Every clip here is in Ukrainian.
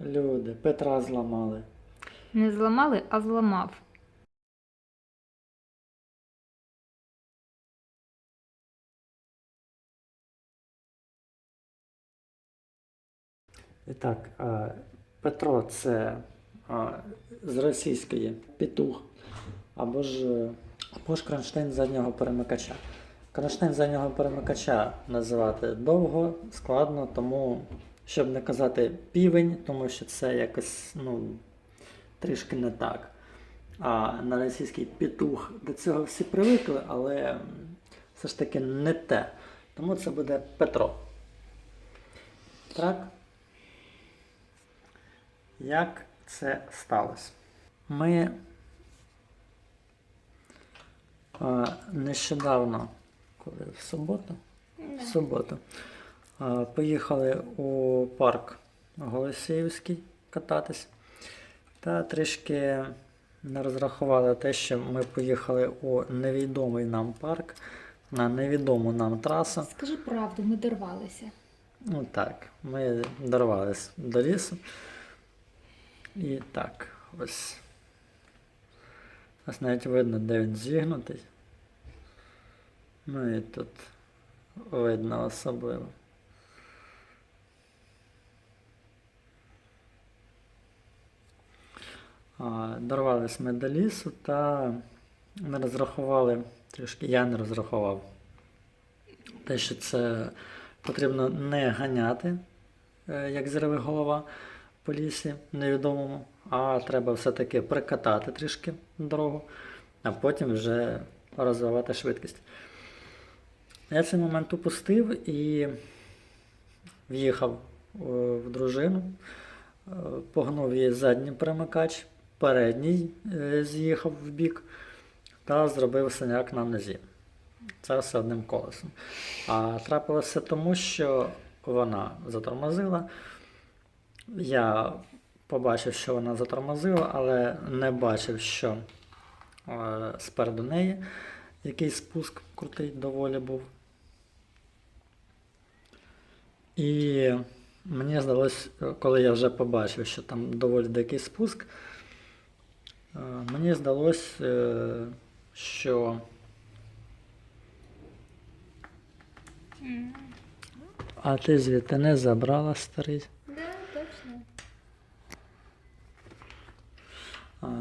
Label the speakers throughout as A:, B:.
A: Люди, Петра зламали.
B: Не зламали, а зламав.
A: І так, е, Петро це е, з російської петух, або ж, або ж кронштейн заднього перемикача. Кронштейн заднього перемикача називати довго, складно, тому, щоб не казати півень, тому що це якось ну, трішки не так. А на російський петух до цього всі привикли, але все ж таки не те. Тому це буде Петро. Так? Як це сталося? Ми а, нещодавно, коли в суботу, в суботу, поїхали у парк Голосіївський кататись та трішки не розрахували те, що ми поїхали у невідомий нам парк на невідому нам трасу.
B: Скажи правду, ми дорвалися.
A: Ну так, ми дорвались до лісу. І так, ось. Ось навіть видно, де він зігнутий. Ну і тут видно особливо. Дорвались ми до лісу та не розрахували, трішки я не розрахував. Те, що це потрібно не ганяти, е, як зірве голова по лісі невідомому, а треба все-таки прикатати трішки дорогу, а потім вже розвивати швидкість. Я цей момент упустив і в'їхав е, в дружину, е, погнув її задній перемикач, передній е, з'їхав в бік та зробив синяк на нозі. Це все одним колесом. А трапилося тому, що вона затормозила. Я побачив, що вона затормозила, але не бачив, що е, спереду неї якийсь спуск крутий доволі був. І мені здалося, коли я вже побачив, що там доволі дикий спуск, мені здалося, е, що А ти звідти не забрала старий.
B: Да, точно.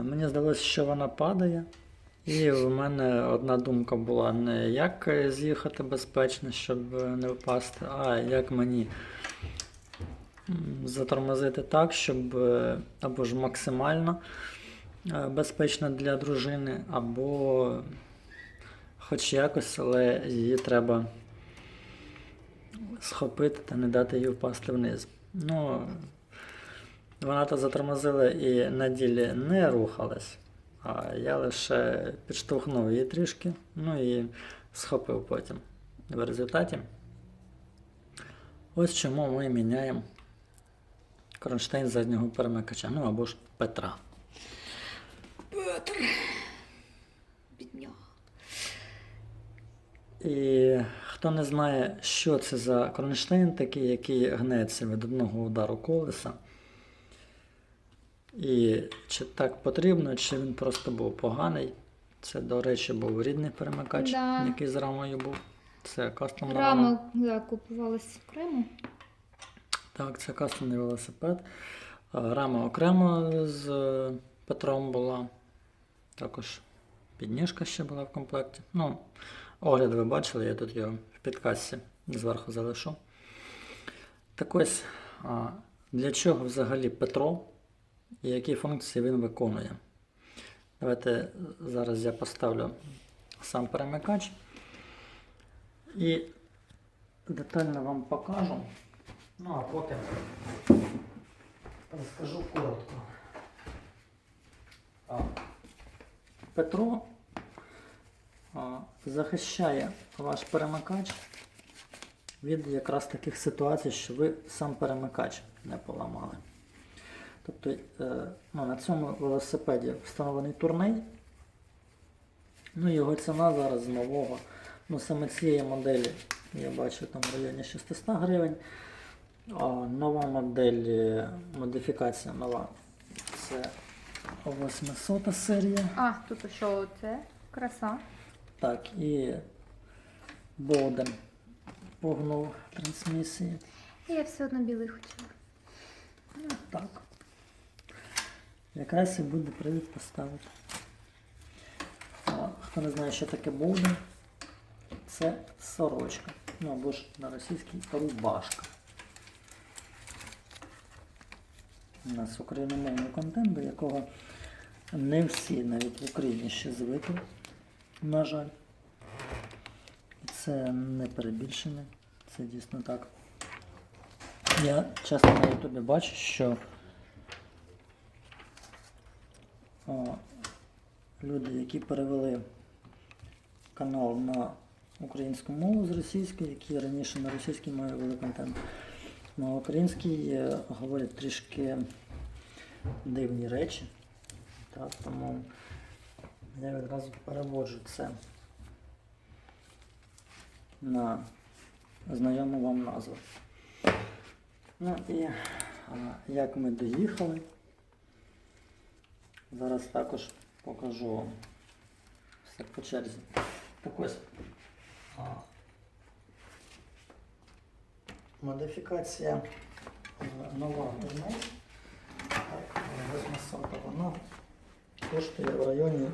A: Мені здалося, що вона падає. І в мене одна думка була не як е, з'їхати безпечно, щоб е, не впасти, а як мені затормозити так, щоб е, або ж максимально е, безпечно для дружини, або хоч якось, але її треба схопити та не дати їй впасти вниз. Ну, вона то затормозила і на ділі не рухалась, а я лише підштовхнув її трішки, ну і схопив потім. В результаті. Ось чому ми міняємо кронштейн заднього перемикача, ну або ж Петра.
B: Петр. Бідняга.
A: І хто не знає, що це за кронштейн такий, який гнеться від одного удару колеса. І чи так потрібно, чи він просто був поганий. Це, до речі, був рідний перемикач,
B: Да.
A: який з рамою був. Це кастомна рама.
B: Рама да, купувалась в Криму.
A: Так, це кастомний велосипед. Рама окремо з Петром була. Також підніжка ще була в комплекті. Ну, огляд ви бачили, я тут його в підкасті зверху залишу. Так ось, для чого взагалі Петро і які функції він виконує? Давайте зараз я поставлю сам перемикач і детально вам покажу. Ну, а поки розкажу коротко. Петро захищає ваш перемикач від якраз таких ситуацій, що ви сам перемикач не поламали. Тобто е, ну, на цьому велосипеді встановлений турней. Ну, його ціна зараз з нового. Ну, саме цієї моделі я бачу там в районі 600 гривень. А, нова модель, е, модифікація нова. Це 800 серія.
B: А, тут що це? Краса.
A: Так, і Боден погнув трансмісії.
B: Я все одно білий хотіла.
A: Ну, так. Якраз і буде привід поставити. А, хто не знає, що таке Боден, це сорочка. Ну або ж на російській рубашка. У нас україномовний контент, до якого не всі навіть в Україні ще звикли, на жаль. Це не перебільшення, це дійсно так. Я часто на Ютубі бачу, що о, люди, які перевели канал на українську мову з російської, які раніше на російській мові вели контент, на українській е, говорять трішки дивні речі. Так, тому я відразу переводжу це на знайому вам назву. Ну і як ми доїхали. Зараз також покажу вам все по черзі. Так ось. Модифікація е, нова Гермес. Так, 800 вона коштує в районі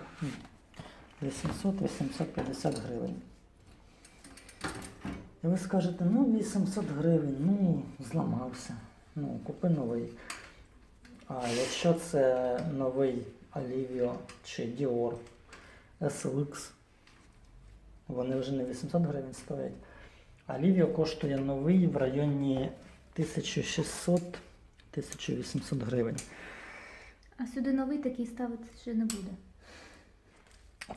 A: 800-850 гривень. І ви скажете, ну 800 гривень, ну зламався. Ну, купи новий. А якщо це новий Alivio чи Dior SLX, вони вже не 800 гривень стоять. Alivio коштує новий в районі 1600-1800 гривень.
B: А сюди новий такий ставити ще не буде.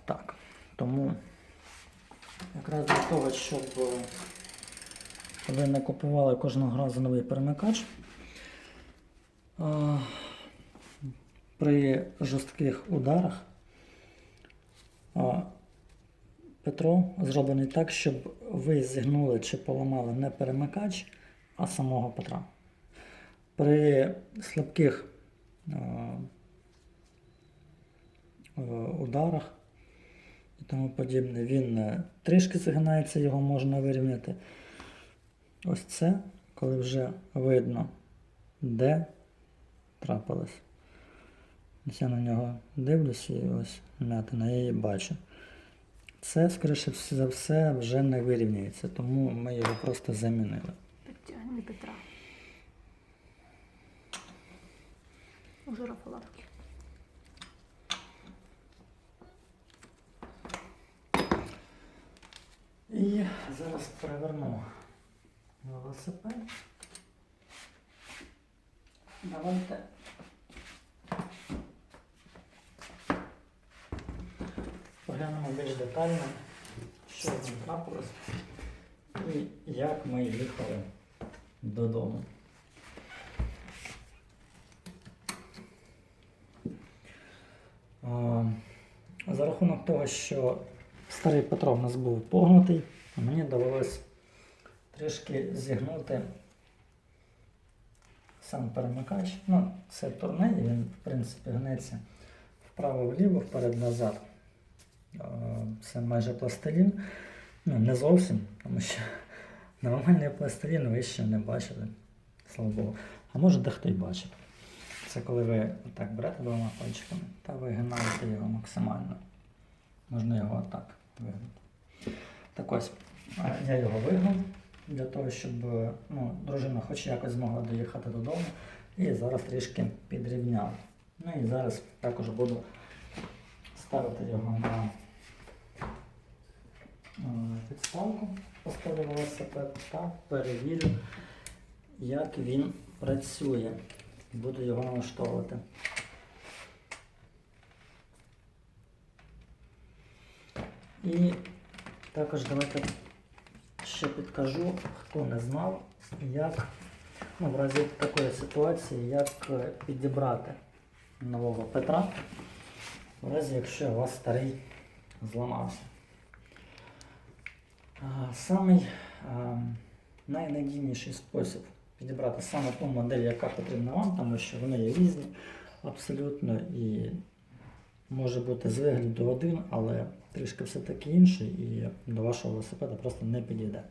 A: Так. Тому якраз для того, щоб е, ви не купували кожного разу новий перемикач. При жорстких ударах Петро зроблений так, щоб ви зігнули чи поламали не перемикач, а самого Петра. При слабких е, ударах і тому подібне. Він е, трішки згинається, його можна вирівняти. Ось це, коли вже видно, де трапилось. Ось я на нього дивлюся і ось м'ятина, я її бачу. Це, скоріше за все, вже не вирівнюється, тому ми його просто замінили.
B: Підтягни Петра. У жирафолапки.
A: І зараз переверну велосипед. Давайте. Поглянемо більш детально, що з ним трапилось і як ми їхали додому. За рахунок того, що старий Петро в нас був погнутий, мені довелось трішки зігнути сам перемикач. Ну, це турне, він, в принципі, гнеться вправо-вліво, вперед-назад. Це майже пластилін. Ну, не зовсім, тому що нормальний пластилін ви ще не бачили, слава Богу. А може дехто й бачив. Це коли ви так берете двома пальчиками та вигинаєте його максимально. Можна його отак вигнути. Так ось, я його вигнув для того, щоб ну, дружина хоч якось змогла доїхати додому. І зараз трішки підрівняв. Ну і зараз також буду ставити його на е, підставку, поставлю велосипед та перевірю, як він працює. Буду його налаштовувати. І також давайте ще підкажу, хто не знав, як ну, в разі такої ситуації, як е, підібрати нового Петра, в разі якщо у вас старий зламався. А, Самий найнадійніший спосіб підібрати саме ту модель, яка потрібна вам, тому що вони є різні абсолютно і може бути з вигляду один, але трішки все-таки інший і до вашого велосипеда просто не підійде.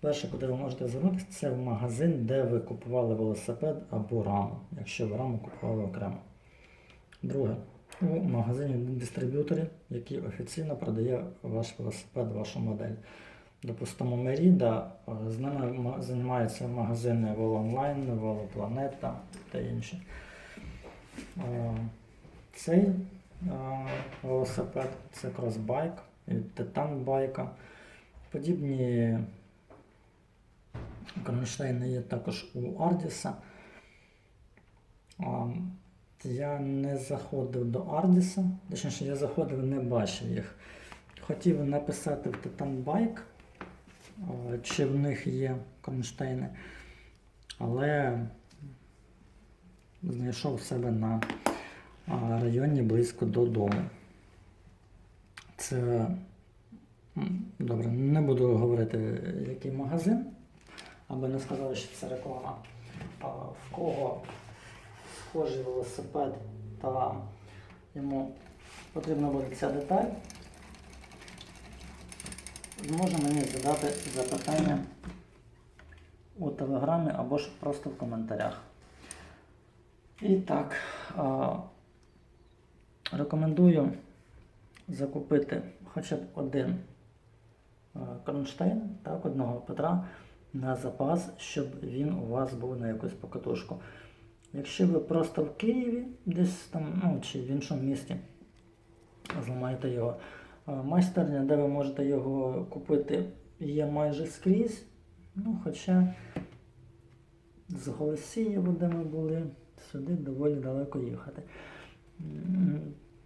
A: Перше, куди ви можете звернутися, це в магазин, де ви купували велосипед або раму, якщо ви раму купували окремо. Друге, у магазині дистриб'юторі, який офіційно продає ваш велосипед, вашу модель. Допустимо, Меріда, е, з ними займаються магазини Волонлайн, Волопланета та інші. Е, Цей е, велосипед це кросбайк від Titan байка. Подібні кронштейни є також у Ардіса. Я не заходив до Ардіса, точніше, я заходив, і не бачив їх. Хотів написати в а, чи в них є кронштейни, але знайшов себе на районі близько додому. Це добре, не буду говорити, який магазин, аби не сказали, що це реклама. В кого схожий велосипед та йому потрібна буде ця деталь, зможе мені задати запитання у телеграмі або ж просто в коментарях. І так, рекомендую закупити хоча б один кронштейн, так, одного Петра на запас, щоб він у вас був на якусь покатушку. Якщо ви просто в Києві, десь там, ну, чи в іншому місті, зламаєте його. А, Майстерня, де ви можете його купити, є майже скрізь. Ну, хоча з Голосієва, де ми були, сюди доволі далеко їхати.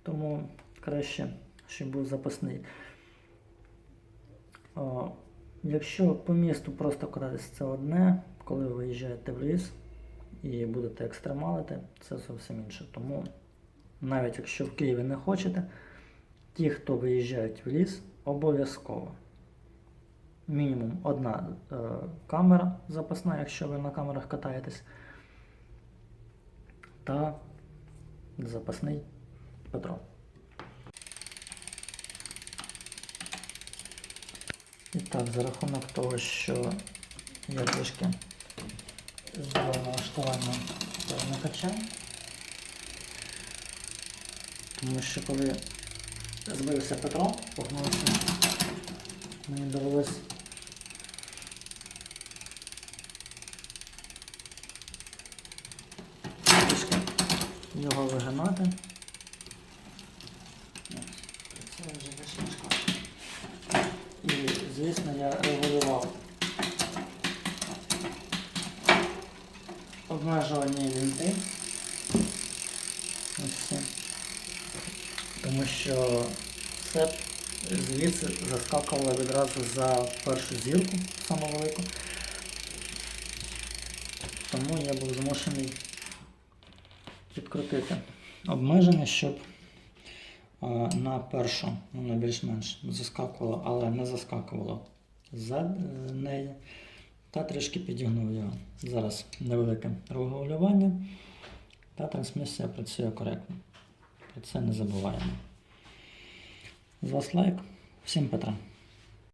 A: Тому краще, щоб був запасний. О, Якщо по місту просто кататись це одне, коли ви виїжджаєте в ліс і будете екстремалити, це зовсім інше. Тому навіть якщо в Києві не хочете, ті, хто виїжджають в ліс, обов'язково. Мінімум одна е, камера запасна, якщо ви на камерах катаєтесь, та запасний Петро. І так, за рахунок того, що я трішки зробив налаштування перемикача, тому що коли збився Петро, погнувся, мені довелось трішки його вигинати. І, звісно, я регулював обмежувальні вінти. Ось ці. Тому що це звідси заскакувало відразу за першу зірку, саму велику. Тому я був змушений відкрутити обмеження, щоб на першу воно більш-менш заскакувало, але не заскакувало за е, неї. Та трішки підігнув його. Зараз невелике регулювання. Та трансмісія працює коректно. Про це не забуваємо. З вас лайк. Всім Петра.